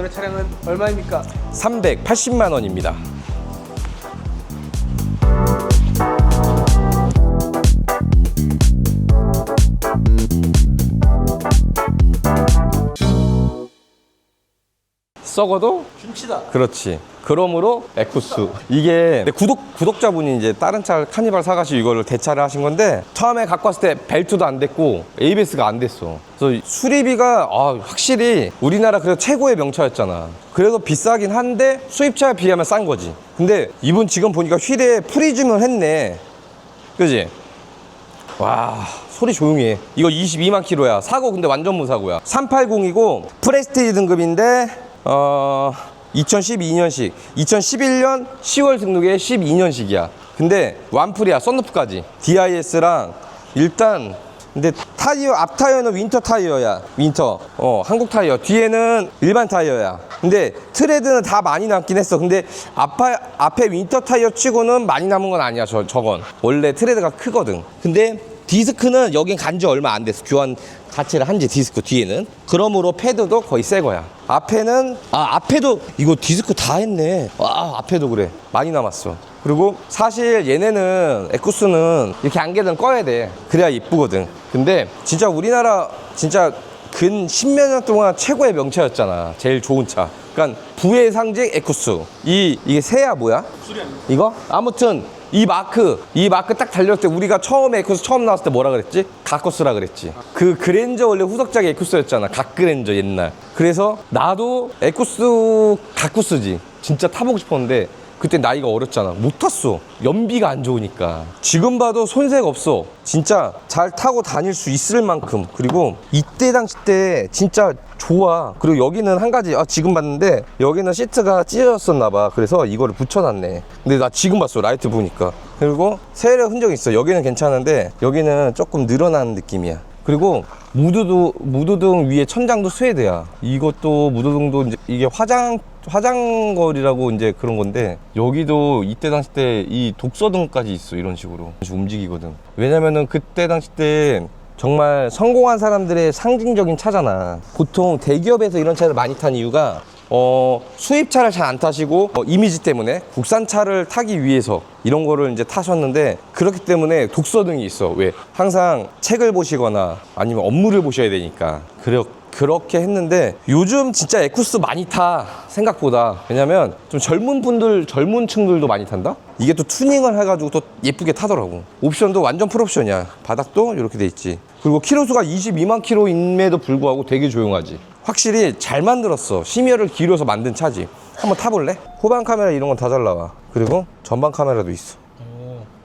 오늘의 차량은 얼마입니까? 380만 원입니다. 썩어도 준치다. 그렇지. 그러므로 에쿠스. 이게 내 구독 구독자분이 이제 다른 차 카니발 사가시고 이거를 대차를 하신 건데 처음에 갖고 왔을 때 벨트도 안 됐고 ABS가 안 됐어. 그래서 수리비가 아, 확실히 우리나라 그래도 최고의 명차였잖아. 그래도 비싸긴 한데 수입차에 비하면 싼 거지. 근데 이분 지금 보니까 휠에 프리즘을 했네. 그지? 와 소리 조용히 해 이거 22만 킬로야 사고 근데 완전 무사고야 380이고 프레스티지 등급인데 어 2012년식. 2011년 10월 등록에 12년식이야. 근데 완풀이야 썬루프까지. DIS랑 일단 근데 타이어 앞 타이어는 윈터 타이어야 윈터. 어 한국 타이어. 뒤에는 일반 타이어야. 근데 트레드는 다 많이 남긴 했어. 근데 앞에 앞에 윈터 타이어 치고는 많이 남은 건 아니야 저 저건. 원래 트레드가 크거든. 근데 디스크는 여긴 간 지 얼마 안 됐어. 교환 자체를 한지 디스크 뒤에는. 그러므로 패드도 거의 새 거야. 앞에는 아 앞에도 이거 디스크 다 했네. 와 앞에도 그래. 많이 남았어. 그리고 사실 얘네는 에쿠스는 이렇게 안개등 꺼야 돼. 그래야 이쁘거든. 근데 진짜 우리나라 진짜 근 십몇 년 동안 최고의 명차였잖아. 제일 좋은 차. 그러니까 부의 상징 에쿠스. 이 이게 새야 뭐야? 이거? 아무튼 이 마크 이 마크 딱 달렸을 때 우리가 처음에 에쿠스 처음 나왔을 때 뭐라 그랬지? 가쿠스라 그랬지. 그 그랜저 원래 후속작이 에쿠스였잖아 각그랜저 옛날. 그래서 나도 에쿠스 가쿠스지. 진짜 타보고 싶었는데 그때 나이가 어렸잖아. 못 탔어. 연비가 안 좋으니까. 지금 봐도 손색 없어. 진짜 잘 타고 다닐 수 있을 만큼. 그리고 이때 당시 때 진짜 좋아. 그리고 여기는 한 가지 아 지금 봤는데 여기는 시트가 찢어졌었나 봐. 그래서 이거를 붙여놨네. 근데 나 지금 봤어. 라이트 보니까. 그리고 세례 흔적이 있어. 여기는 괜찮은데 여기는 조금 늘어난 느낌이야. 그리고 무드도 무드등 위에 천장도 스웨드야. 이것도 무드등도 이제 이게 화장 화장거리라고 이제 그런 건데 여기도 이때 당시 때 이 독서등까지 있어 이런 식으로 움직이거든. 왜냐면은 그때 당시 때 정말 성공한 사람들의 상징적인 차잖아. 보통 대기업에서 이런 차를 많이 탄 이유가 어, 수입차를 잘 안 타시고 어, 이미지 때문에 국산차를 타기 위해서 이런 거를 이제 타셨는데 그렇기 때문에 독서등이 있어. 왜? 항상 책을 보시거나 아니면 업무를 보셔야 되니까. 그래, 그렇게 했는데 요즘 진짜 에쿠스 많이 타 생각보다. 왜냐면 좀 젊은 분들 젊은 층들도 많이 탄다? 이게 또 투닝을 해가지고 또 예쁘게 타더라고. 옵션도 완전 풀옵션이야. 바닥도 이렇게 돼 있지. 그리고 키로수가 22만 킬로임에도 불구하고 되게 조용하지. 확실히 잘 만들었어. 심혈을 기울여서 만든 차지. 한번 타볼래? 후방 카메라 이런 건 다 잘 나와. 그리고 전방 카메라도 있어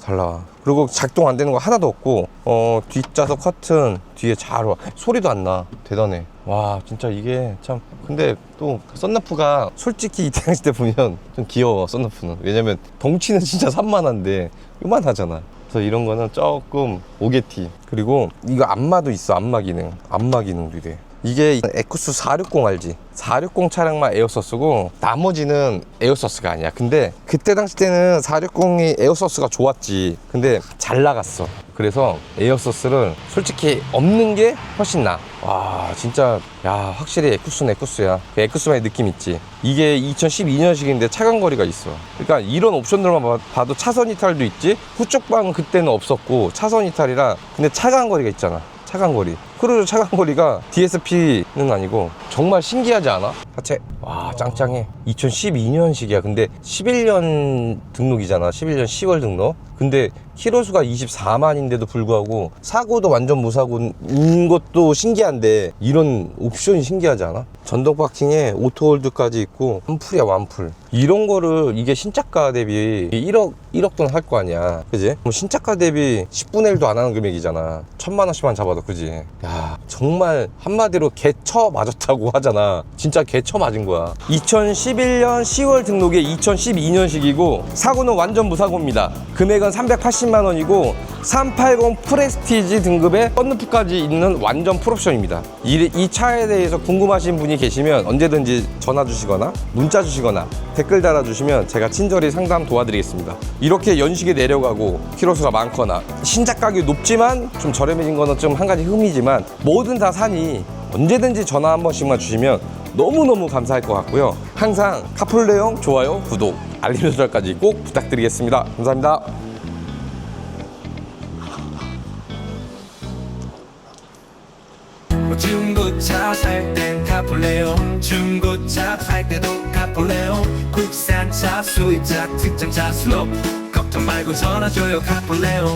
잘 나와. 그리고 작동 안 되는 거 하나도 없고, 어, 뒷좌석 커튼 뒤에 잘 와. 소리도 안 나. 대단해. 와, 진짜 이게 참. 근데 또 썬루프가 솔직히 이 당시 때 보면 좀 귀여워, 썬루프는. 왜냐면 덩치는 진짜 산만한데 요만하잖아. 그래서 이런 거는 조금 오게티. 그리고 이거 안마도 있어, 안마 기능. 안마 기능도 이래. 이게 에쿠스 460 알지? 460 차량만 에어서스고 나머지는 에어서스가 아니야. 근데 그때 당시 때는 460이 에어서스가 좋았지. 근데 잘 나갔어. 그래서 에어서스를 솔직히 없는 게 훨씬 나. 와 진짜 야 확실히 에쿠스는 에쿠스야. 그 에쿠스만의 느낌 있지. 이게 2012년식인데 차간 거리가 있어. 그러니까 이런 옵션들만 봐- 봐도 차선 이탈도 있지. 후쪽 방은 그때는 없었고 차선 이탈이라 근데 차간 거리가 있잖아. 차간거리 크루즈 차간거리가 DSP는 아니고 정말 신기하지 않아? 자체 와 짱짱해 2012년식이야 근데 11년 등록이잖아 11년 10월 등록 근데 키로수가 24만인데도 불구하고 사고도 완전 무사고인 것도 신기한데 이런 옵션이 신기하지 않아? 전동 파킹에 오토홀드까지 있고 완풀이야 완풀 이런 거를 이게 신차가 대비 1억 1억 돈 할 거 아니야 그지? 뭐 신차가 대비 10분의 1도 안 하는 금액이잖아 천만 원씩만 잡아도 그지? 야 정말 한마디로 개처 맞았다고 하잖아. 진짜 개처 맞은 거야. 2011년 10월 등록에 2012년식이고 사고는 완전 무사고입니다. 금액은 380만 원이고 380 프레스티지 등급의 썬루프까지 있는 완전 풀옵션입니다 이, 이 차에 대해서 궁금하신 분이 계시면 언제든지 전화 주시거나 문자 주시거나 댓글 달아주시면 제가 친절히 상담 도와드리겠습니다 이렇게 연식이 내려가고 키로수가 많거나 신작 가격이 높지만 좀 저렴해진 거는 좀 한 가지 흠이지만 뭐든 다 사니 언제든지 전화 한 번씩만 주시면 너무너무 감사할 것 같고요. 항상 카풀레용 좋아요, 구독, 알림 설정까지 꼭 부탁드리겠습니다. 감사합니다. 중고차 살 땐 카폴레오 중고차 팔 때도 카폴레오 국산차 수입차 특장차 수업 걱정 말고 전화 줘요. 카폴레오